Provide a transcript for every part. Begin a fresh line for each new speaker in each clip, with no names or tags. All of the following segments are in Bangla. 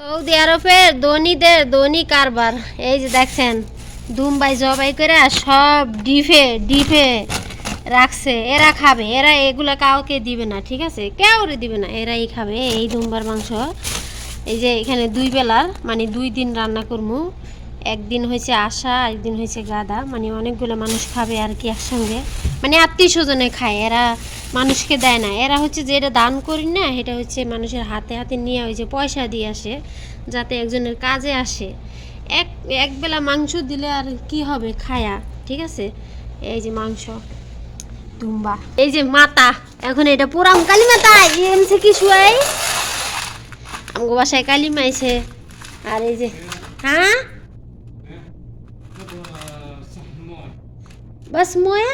সৌদি আরবের ধনীদের ধনী কারবার। এই যে দেখছেন দুম্বাই জবাই করে সব ডিফে ডিফে রাখছে। এরা খাবে, এরা এগুলো কাউকে দিবে না, ঠিক আছে? কেউরে দিবে না, এরাই খাবে। এই দুম্বার মাংস, এই যে এখানে দুই বেলার মানে দুই দিন রান্না করব একদিন হয়েছে আশা একদিন হয়েছে গাদা। মানে অনেকগুলো মানুষ খাবে আর কি একসঙ্গে। মানে আত্মীয় স্বজনে খায়, এরা মানুষকে দেয় না। এরা হচ্ছে যে এটা দান করি না, এটা হচ্ছে মানুষের হাতে হাতে নিয়ে ওই যে পয়সা দিয়ে আসে, যাতে একজনের কাজে আসে। এক এক বেলা মাংস দিলে আর কি হবে খায়া, ঠিক আছে? এই যে মাংস, দুম্বা। এই যে মাতা, এখন এটা পুরাম কালী মাতা এমছে কি শুয়াই আমগো বাসায় কালী মাইছে আর এই যে হ্যাঁ? بس مويه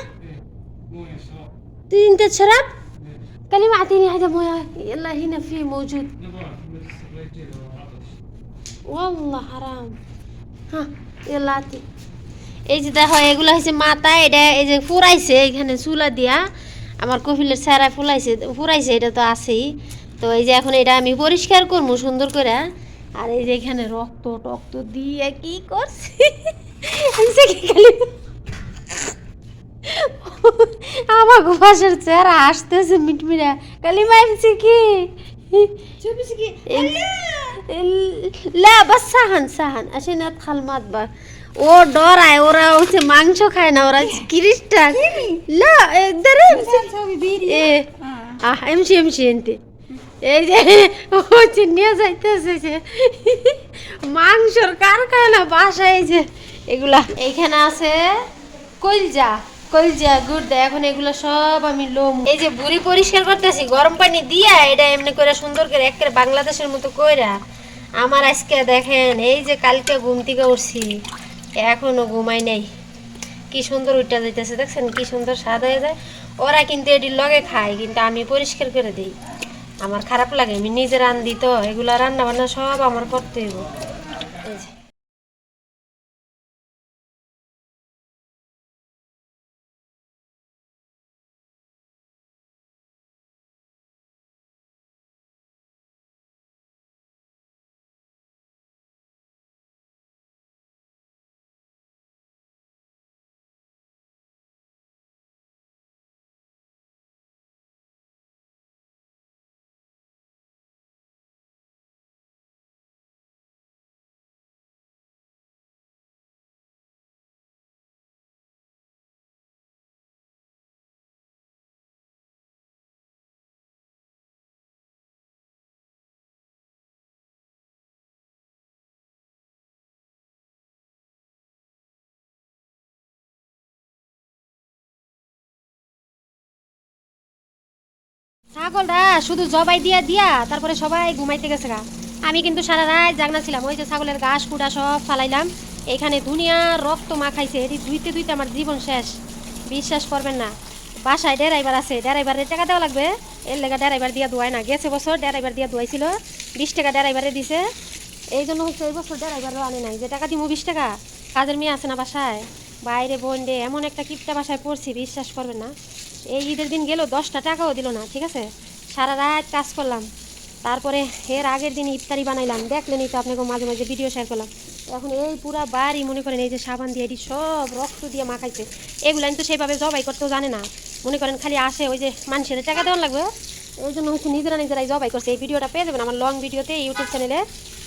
انت تشرب كلمة اعطيني هذا مويه يلا هنا في موجود والله حرام হ্যাঁ يلا اعطي এই যে দেখো এগুলো হচ্ছে মাথা এটা এই যে ফুরাইছে এখানে চুলা দিয়া আমার কফিলের স্যারা ফুলাইছে ফুরাইছে এটা তো আছেই তো এই যে এখন এটা আমি পরিষ্কার করবো সুন্দর করে আর এই যে এখানে রক্ত টক্ত দিয়ে কি করছি এই যে কি খালি আমার গোপাসের চেহারা আসতেছে মিটমিরা কালি মাইমছি কি
شو بسكي
লা বাস সাহান সাহান আসেন খাল মাত বা ও ডরায় ওরা হচ্ছে মাংস খায় না ওরা খ্রিস্টান লা একদারে
نسوي بيري
এ আহ এমসি এমসি এনতে এই যে হচ্ছে নিয়ে যাইতেছে যে মাংসর কারখানা বাসা এই যে এগুলা এইখানে আছে কলজা কলজা গুড়দা এখন এগুলো সব আমি লোম। এই যে বুড়ি পরিষ্কার করতেছি, গরম পানি দিয়া এটা এমনি করে সুন্দর করে একেবারে বাংলাদেশের মতো কইরা। আমার আজকে দেখেন, এই যে কালকে ঘুম থেকে উঠছি, এখনও ঘুমাই নাই। কি সুন্দর উঠটা যাইতেছে, দেখছেন? কি সুন্দর স্বাদ হয়ে যায়। ওরা কিন্তু এটির লগে খায়, কিন্তু আমি পরিষ্কার করে দিই। আমার খারাপ লাগে, আমি নিজে রান্ধি তো, এগুলা রান্না বান্না সব আমার করতে হইব। ছাগলটা শুধু জবাই দিয়া দিয়া তারপরে সবাই ঘুমাইতে গেছে গা। আমি কিন্তু সারা রাত জাগনা ছিলাম, ওই যে ছাগলের ঘাস কুড়া সব ফালাইলাম। এখানে দুনিয়ার রক্ত মাখাইছে, এটি ধুইতে ধুইতে আমার জীবন শেষ। বিশ্বাস করবেন না, বাসায় ড্রাইভার আছে ড্রাইভারের টাকা দেওয়া লাগবে। এর লেগে ড্রাইভার দিয়া ধোয়ায় না, গেছে বছর ড্রাইভার দিয়া ধোয়াইছিল বিশ টাকা ড্রাইভারে দিছে। এই জন্য হচ্ছে এই বছর ড্রাইভারও আনে নাই, যে টাকা দিব বিশ টাকা, কাজের মেয়ে আছে না বাসায়। বাইরে বোন রে, এমন একটা কিপটা বাসায় পড়ছি, বিশ্বাস করবেন না। এই ঈদের দিন গেল দশটা টাকাও দিল না, ঠিক আছে? সারা রাত কাজ করলাম। তারপরে এর আগের দিন ইফতারি বানাইলাম। দেখলেনই তো আপনাকে মাঝে মাঝে ভিডিও শেয়ার করলাম। এখন এই পুরা বাড়ি মনে করেন এই যে সাবান দিয়ে এটি সব রক্ত দিয়ে মাখাইছে। এগুলো তো সেইভাবে জবাই করতেও জানে না। মনে করেন খালি আসে ওই যে মানুষের টাকা দেওয়ার লাগবে। এই জন্য হচ্ছে নিজেরা নিজেরাই জবাই করছে। এই ভিডিওটা পেয়ে যাবেন আমার লং ভিডিওতে ইউটিউব চ্যানেলে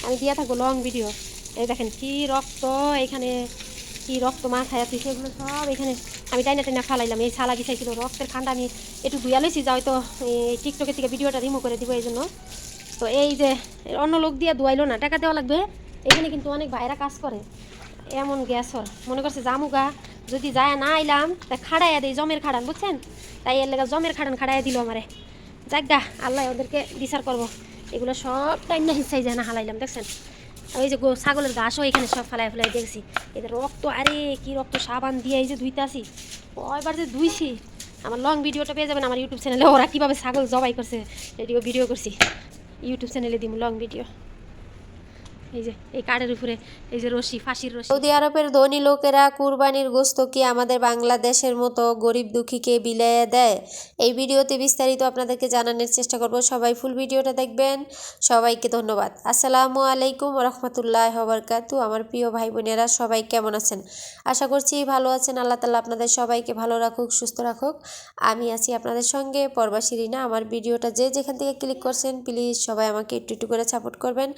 আমি দিয়ে থাকব লং ভিডিও এই দেখেন কি রক্ত এখানে। কি রক্ত মাথায় আছে সেগুলো সব এখানে আমি টাইনা টাইনা ফালাইলাম। এই ছালা বিছাইছিল, রক্তের খান্ডা আমি একটু ধুয়া লইছি, যা হয়তো এই টিকটকের থেকে ভিডিওটা রিমুভ করে দিব এই জন্য তো এই যে, অন্য লোক দিয়ে ধুয়াইলো না, টাকা দেওয়া লাগবে। এখানে কিন্তু অনেক ভাইরা কাজ করে। এমন গ্যাসর। মনে করছে জামুগা, যদি যায় না আইলাম, তা খাড়াইয়া দিই, জমের খাড়ান, বুঝছেন? তাই এর লেগে জমের খাড়ান খাড়াইয়া দিল আমারে। যাজ্ঞা আল্লাহ ওদেরকে বিচার করব। এগুলো সব টাইম না হিসাই যায় না, হালাইলাম, দেখছেন? ওই যে ছাগলের ঘাসও এখানে সব ফেলাই ফেলাই দেখছি। এদের রক্ত, আরে কি রক্ত, সাবান দিয়ে এই যে ধুইতাছি কয়বার যে ধুইছি, আমার লং ভিডিওটা পেয়ে যাবেন আমার ইউটিউব চ্যানেলে ওরা কীভাবে ছাগল জবাই করছে রেডিও ভিডিও করছি। ইউটিউব চ্যানেলে দিব লং ভিডিও এই যে, এই কাঠের উপরে, এই যে রশি, ফাঁসির রশি।
সৌদি আরবের ধনী লোকেরা কুরবানির গোস্ত কি আমাদের বাংলাদেশের মতো গরিব দুঃখীকে বিলাইয়ে দেয়? এই ভিডিওতে বিস্তারিত আপনাদেরকে জানানোর চেষ্টা করব। সবাই ফুল ভিডিওটা দেখবেন। সবাইকে ধন্যবাদ। আসসালামু আলাইকুম রহমতুল্লাহ বরকাতু আমার প্রিয় ভাই বোনেরা সবাই কেমন আছেন? আশা করছি ভালো আছেন। আল্লাহ তালা আপনাদের সবাইকে ভালো রাখুক, সুস্থ রাখুক। আমি আছি আপনাদের সঙ্গে পরবাসী রিনা। আমার ভিডিওটা যে যেখান থেকে ক্লিক করছেন প্লিজ সবাই আমাকে একটু একটু করে সাপোর্ট করবেন।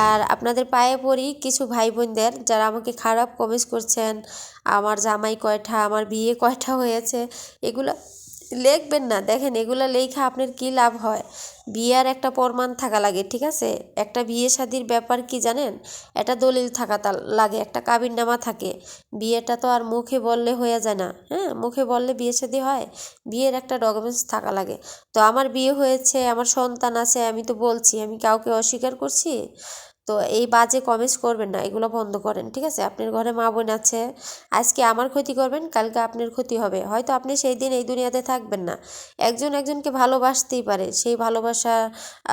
আর আপনাদের পায়ে পড়ি কিছু ভাই বোনদের যারা আমাকে খারাপ কমেন্টস করছেন, আমার জামাই কয়টা, আমার বিয়ে কয়টা হয়েছে, এগুলো লিখবেন না। দেখেন, এগুলো লেখা আপনার কি লাভ হয়? বিয়ের একটা প্রমাণ থাকা লাগে, ঠিক আছে? একটা বিয়ে শাদির ব্যাপার কি জানেন? একটা দলিল থাকা লাগে, একটা কাবিননামা থাকে। বিয়েটা তো আর মুখে বললে হয়ে যায় না হ্যাঁ? মুখে বললে বিয়ে শাদি হয়, বিয়ের একটা ডকুমেন্টস থাকা লাগে। তো আমার বিয়ে হয়েছে, আমার সন্তান আছে, আমি তো বলছি, আমি কাউকে অস্বীকার করছি? তো এই বাজে কমেন্টস করবেন না, এগুলো বন্ধ করেন, ঠিক আছে? আপনার ঘরে মা বোন আছে, আজকে আমার ক্ষতি করবেন, কালকে আপনার ক্ষতি হবে। হয়তো আপনি সেই দিন এই দুনিয়াতে থাকবেন না। একজন একজনকে ভালোবাসতেই পারে, সেই ভালোবাসা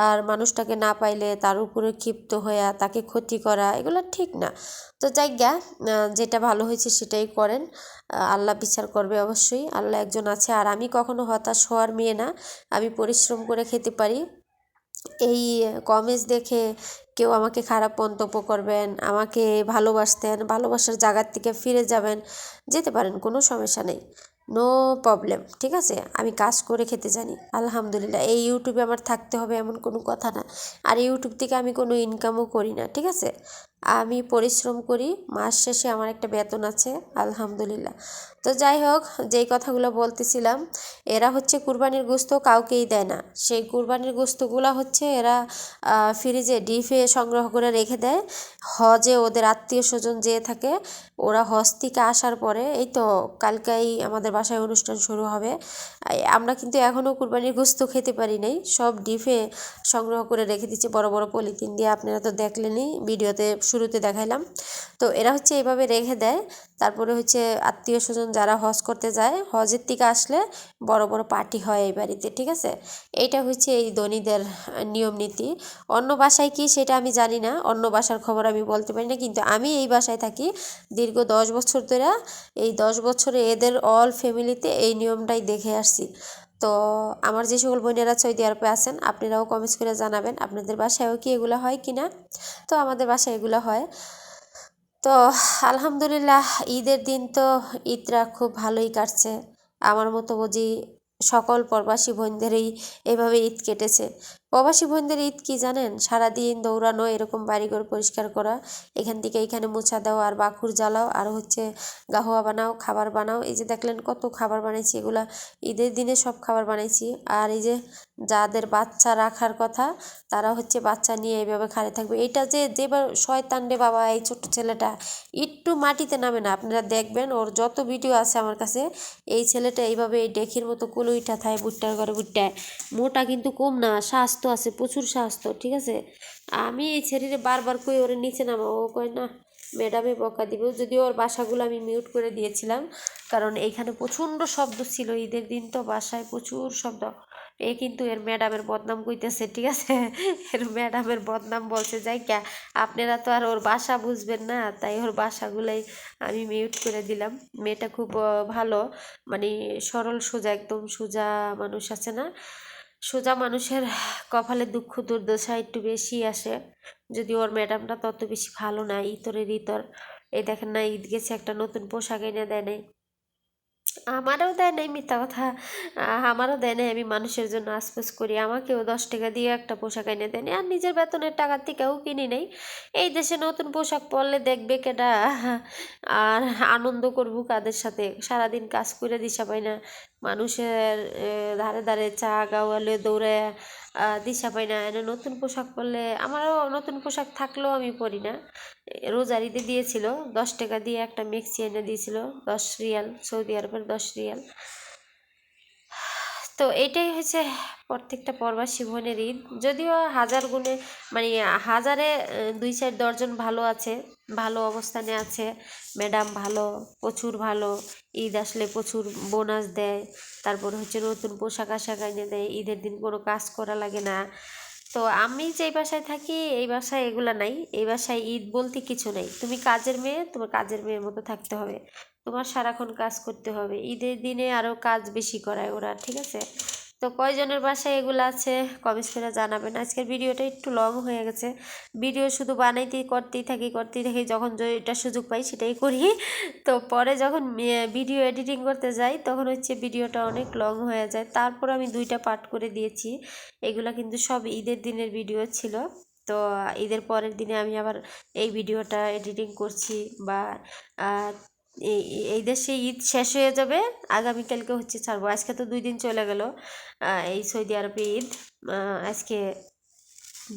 আর মানুষটাকে না পাইলে তার উপরে ক্ষিপ্ত হইয়া তাকে ক্ষতি করা, এগুলো ঠিক না। তো যাই গা যেটা ভালো হয়েছে সেটাই করেন। আল্লাহ বিচার করবে অবশ্যই। আল্লাহ একজন আছে, আর আমি কখনো হতাশ হওয়ার মেয়ে না। আমি পরিশ্রম করে খেতে পারি। এই কমেন্টস দেখে কেউ আমাকে খারাপ মন্তব্য করবেন, আমাকে ভালোবাসতেন, ভালোবাসার জায়গার থেকে ফিরে যাবেন, যেতে পারেন, কোনো সমস্যা নেই। নো প্রবলেম ঠিক আছে? আমি কাজ করে খেতে জানি। আলহামদুলিল্লাহ, এই ইউটিউবে আমার থাকতে হবে এমন কোনো কথা না। আর ইউটিউব থেকে আমি কোনো ইনকামও করি না, ঠিক আছে? আমি পরিশ্রম করি, মাস শেষে আমার একটা বেতন আছে, আলহামদুলিল্লাহ। তো যাই হোক, যেই কথাগুলো বলতেছিলাম, এরা হচ্ছে কুরবানির গোস্ত কাউকেই দেয় না। সেই কুরবানির গোস্তগুলো হচ্ছে এরা ফ্রিজে ডিফে সংগ্রহ করে রেখে দেয়। হজে ওদের আত্মীয় স্বজন যেয়ে থাকে, ওরা হজ থেকে আসার পরে, এই তো কালকেই আমাদের বাসায় অনুষ্ঠান শুরু হবে। আমরা কিন্তু এখনও কুরবানির গোস্ত খেতে পারি নাই, সব ডিফে সংগ্রহ করে রেখে দিচ্ছে বড় বড় পলিথিন দিয়ে। আপনারা তো দেখলেনই, ভিডিওতে শুরুতে দেখাইলাম। তো এরা হচ্ছে এইভাবে রেখে দেয়। তারপরে হচ্ছে আত্মীয় স্বজন যারা হজ করতে যায়, হজের থেকে আসলে বড় বড় পার্টি হয় এই বাড়িতে, ঠিক আছে? এইটা হচ্ছে এই ধনীদের নিয়ম নীতি। অন্য বাসায় কি সেটা আমি জানি না, অন্য বাসার খবর আমি বলতে পারি না, কিন্তু আমি এই বাসায় থাকি। দীর্ঘ দশ বছর ধরে, এই দশ বছরে এদের অল ফ্যামিলিতে এই নিয়মটাই দেখে আসছি। তো আমার যে সকল বোনেরা সৌদি আরবে আছেন, আপনারাও কমেন্টস করে জানাবেন আপনাদের বাসায়ও কি এগুলো হয় কি না তো আমাদের বাসায় এগুলো হয়। তো আলহামদুলিল্লাহ ঈদের দিন তো ঈদরা খুব ভালোই কাটছে। আমার মতো বুঝি সকল প্রবাসী বোনদেরই এভাবে ঈদ কেটেছে। প্রবাসী বোনদের ঈদ কি জানেন? সারাদিন দৌড়ানো, এরকম বাড়িঘর পরিষ্কার করা, এখান থেকে এখানে মোছা দাও আর বাখুর জ্বালাও, আর হচ্ছে গাহুয়া বানাও, খাবার বানাও। এই যে দেখলেন কত খাবার বানাইছি, এগুলা ঈদের দিনে সব খাবার বানাইছি। আর এই যে যাদের বাচ্চা রাখার কথা, তারা হচ্ছে বাচ্চা নিয়ে এইভাবে খাড়ে থাকবে। এটা যে যেবার শয়তান রে বাবা, এই ছোট্ট ছেলেটা, একটু মাটিতে নামে না। আপনারা দেখবেন, ওর যত ভিডিও আছে আমার কাছে, এই ছেলেটা এইভাবে এই ডেখির মতো কুলুইটা থায়, বুট্টার ঘরে বুট্টায় মোটা কিন্তু কম না, স্বাস্থ্য আছে, প্রচুর স্বাস্থ্য, ঠিক আছে? আমি এই ছেলেরে বারবার কই, ওরে নিচে নামা। ও কয়, না, ম্যাডামে বকা দিবে। যদিও ওর বাসাগুলো আমি মিউট করে দিয়েছিলাম, কারণ এইখানে প্রচণ্ড শব্দ ছিল। ঈদের দিন তো বাসায় প্রচুর শব্দ। এ কিন্তু এর ম্যাডামের বদনাম কইতেছে, ঠিক আছে? এর ম্যাডামের বদনাম বলছে যাই কা আপনারা তো আর ওর বাসা বুঝবেন না, তাই ওর বাসাগুলাই আমি মিউট করে দিলাম। মেয়েটা খুব ভালো মানে সরল, সোজা, একদম সোজা মানুষ আছে না? সোজা মানুষের কপালে দুঃখ, দুর্দশা একটু বেশি আসে। যদি ওর ম্যাডামটা তত বেশি ভালো না, ইতরের ইতর। এই দেখেন না, ঈদ গেছে, একটা নতুন পোশাক এনে দেয় নাই। আমারও দেয় নাই মিথ্যা কথা। আমারও দেয় নাই আমি মানুষের জন্য আসপুস করি। আমাকেও দশ টাকা দিয়ে একটা পোশাক এনে দেয় আর নিজের বেতনের টাকার থেকেও কিনি নেই। এই দেশে নতুন পোশাক পরলে দেখবে কেটা আর আনন্দ করব কাদের সাথে? সারাদিন কাজ করে দিশা পাই না। মানুষের ধারে ধারে চা গাওয়ালে দৌড়ে দিশা পাই না। এনে নতুন পোশাক পরলে আমারও নতুন পোশাক থাকলেও আমি পরি না। রোজার ঈদে দিয়েছিল, দশ টাকা দিয়ে একটা মিক্সি এনে দিয়েছিল, দশ রিয়াল, সৌদি আরবের দশ রিয়াল। তো এইটাই হচ্ছে প্রত্যেকটা প্রবাসী বোনের ঈদ। যদিও হাজার গুণে মানে হাজারে দুই চার দশজন ভালো আছে ভালো অবস্থানে আছে। ম্যাডাম ভালো, প্রচুর ভালো। ঈদ আসলে প্রচুর বোনাস দেয়। তারপর হচ্ছে নতুন পোশাক আশাক এনে দেয়। ঈদের দিন কোনো কাজ করা লাগে না। তো আমি যেই বাসায় থাকি, এই বাসায় এগুলা নাই। এই বাসায় ঈদ বলতে কিছু নেই। তুমি কাজের মেয়ে, তোমার কাজের মেয়ের মতো থাকতে হবে। তোমার সারাক্ষণ কাজ করতে হবে। ঈদের দিনে আরও কাজ বেশি করায় ওরা, ঠিক আছে? তো কয়জনের বাসায় এগুলো আছে? কমেন্টস করে জানাবেন। আজকের ভিডিওটা একটু লং হয়ে গেছে। ভিডিও শুধু বানাইতেই করতেই থাকি করতেই থাকি। যখন যেটা সুযোগ পাই সেটাই করি। তো পরে যখন ভিডিও এডিটিং করতে যাই, তখন হচ্ছে ভিডিওটা অনেক লং হয়ে যায়। তারপর আমি দুইটা পার্ট করে দিয়েছি। এগুলো কিন্তু সব ঈদের দিনের ভিডিও ছিল। তো ঈদের পরের দিনে আমি আবার এই ভিডিওটা এডিটিং করছি বা এই দেশে ঈদ শেষ হয়ে যাবে, আগামীকালকে হচ্ছে ছাড়বো। আজকে তো দুই দিন চলে গেল এই সৌদি আরবে ঈদ আজকে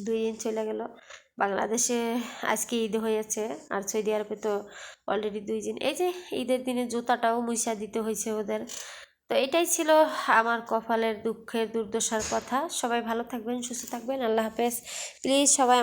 দুই দিন চলে গেল। বাংলাদেশে আজকে ঈদ হয়েছে, আর সৌদি আরবে তো অলরেডি দুই দিন। এই যে ঈদের দিনে জুতাটাও মুইসা দিতে হয়েছে ওদের। তো এটাই ছিল আমার কপালের দুঃখের দুর্দশার কথা। সবাই ভালো থাকবেন, সুস্থ থাকবেন। আল্লাহ হাফেজ। প্লিজ সবাই